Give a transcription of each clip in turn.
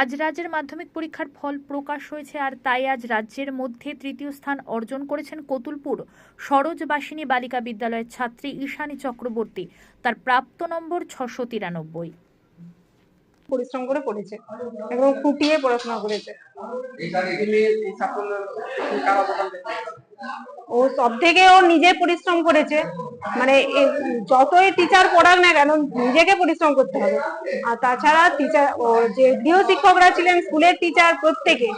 আজ রাজ্যের মাধ্যমিক পরীক্ষার ফল প্রকাশ হয়েছে আর তাই আজ রাজ্যের মধ্যে তৃতীয় স্থান অর্জন করেছেন কতুলপুর সরোজবাসিনী বালিকা বিদ্যালয়ের ছাত্রী ঈশানী চক্রবর্তী। তার প্রাপ্ত নম্বর ছশো তিরানব্বই। পরিশ্রম করে পড়েছে একদম খুঁটিয়ে পড়াশোনা করেছে। ও সব থেকে ও নিজে পরিশ্রম করেছে। মানে যতই টিচার পড়াক না কেন নিজেকে পরিশ্রম করতে হবে। আর তাছাড়া টিচার ও যে গৃহ শিক্ষকরা ছিলেন স্কুলের টিচার প্রত্যেকে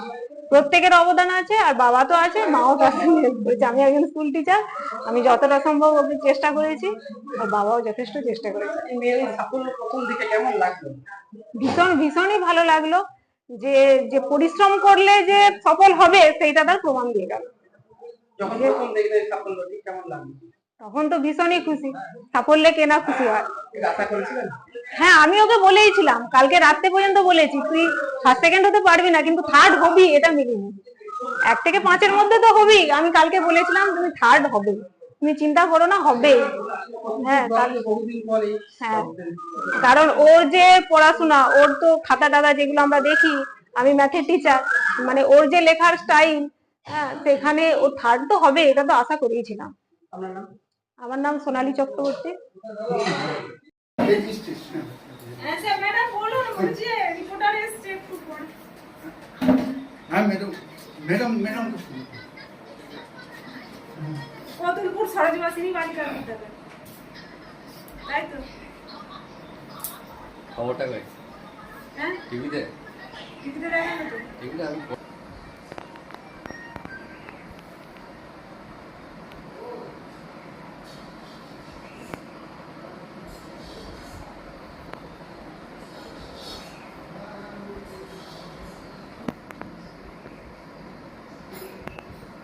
প্রত্যেকের অবদান আছে আর বাবা তো আছে মাও করেছে আমি একজন স্কুল টিচার আমি যতটা সম্ভব ওকে চেষ্টা করেছি আর বাবাও যথেষ্ট চেষ্টা করেছে। ভীষণ ভীষণই ভালো লাগল। যে যে পরিশ্রম করলে যে সফল হবে সেইটা তার প্রমাণ দিয়ে গেল। যখন প্রথম দেখলে সাফল্যটি কেমন লাগল? তখন তো ভীষণই খুশি। সাফল্যে কেনা খুশি হয়। হ্যাঁ আমি ওকে বলেইছিলাম, কালকে রাত্রে পর্যন্ত বলেছি, তুই ফার্স্ট সেকেন্ড হতে পারবি না, কিন্তু থার্ড হবি, এটা মিলিনি এক থেকে পাঁচের মধ্যে তো হবি, আমি কালকে বলেছিলাম, তুমি থার্ড হবে। তুমি চিন্তা করো না, হবে। হ্যাঁ হ্যাঁ কারণ ওর যে পড়াশোনা, ওর তো খাতা টাতা যেগুলো আমরা দেখি, আমি ম্যাথের টিচার মানে ওর যে লেখার স্টাইল হ্যাঁ সেখানে ও থার্ড তো হবে, এটা তো আশা করেইছিলাম। আমার নাম সোনালী চক্রবর্তী। কতুলপুর সরোজবাসিনী বালিকা বিদ্যালয় তাই তো? খবরটা কই? হ্যাঁ? টিভিতে? টিভিতে দেখানো তো? টিভিতে আমি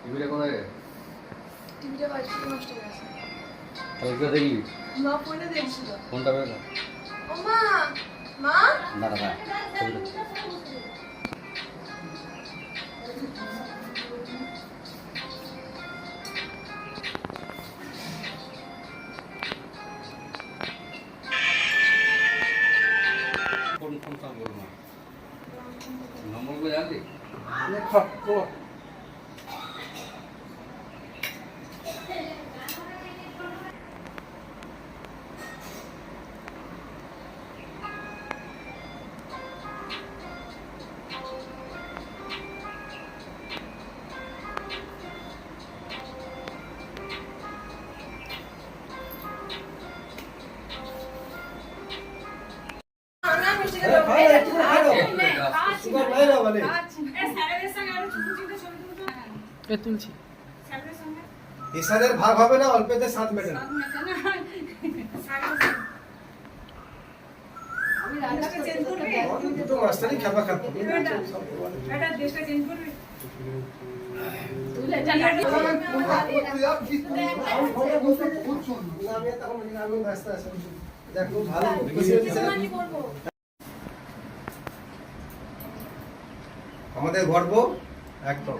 টিভিটা কোথায়? টিভিটা বাড়ি থেকে নষ্ট হয়ে গেছে কোথা দেখলি মা ফোনে দেখছিল ফোনটা বের কর। ও মা মা? দাঁড়া ছবিটা কোন ফোন কাম করব না নম্বরগুলো জানলি না এ তুলছি। স্যারেদের ভাগ হবে না অল্পেতে সাত মেটে না। দুটো মাস্টারই খেপা খাপা। এটা দেশটা চেঞ্জ করবি তুলে আমি তখন আমি ব্যস্ত আছি দেখ খুব ভালো খুশি হয়েছে আমাদের গর্ব একদম।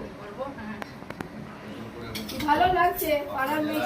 ভালো লাগছে পাড়ার মেয়ে